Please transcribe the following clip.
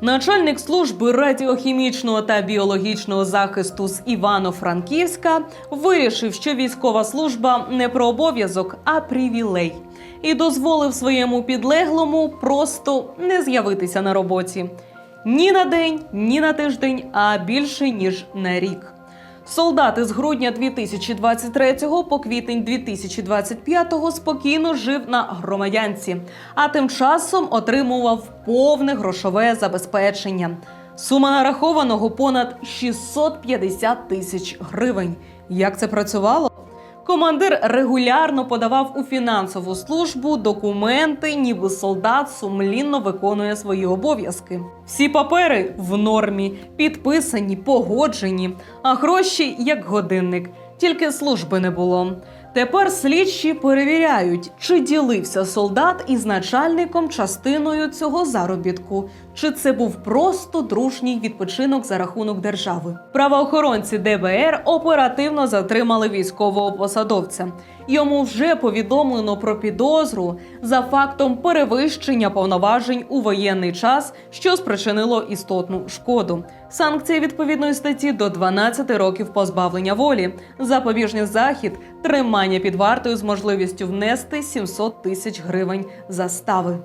Начальник служби радіохімічного та біологічного захисту з Івано-Франківська вирішив, що військова служба не про обов'язок, а привілей, і дозволив своєму підлеглому просто не з'явитися на роботі ні на день, ні на тиждень, а більше ніж на рік. Солдат із грудня 2023 по квітень 2025 спокійно жив на громадянці, а тим часом отримував повне грошове забезпечення. Сума нарахованого понад 650 тисяч гривень. Як це працювало? Командир регулярно подавав у фінансову службу документи, ніби солдат сумлінно виконує свої обов'язки. Всі папери в нормі, підписані, погоджені, а гроші як годинник. Тільки служби не було. Тепер слідчі перевіряють, чи ділився солдат із начальником частиною цього заробітку, чи це був просто дружній відпочинок за рахунок держави. Правоохоронці ДБР оперативно затримали військового посадовця. Йому вже повідомлено про підозру за фактом перевищення повноважень у воєнний час, що спричинило істотну шкоду. Санкції відповідної статті до 12 років позбавлення волі, запобіжний захід, тримання під вартою з можливістю внести 700 тисяч гривень застави.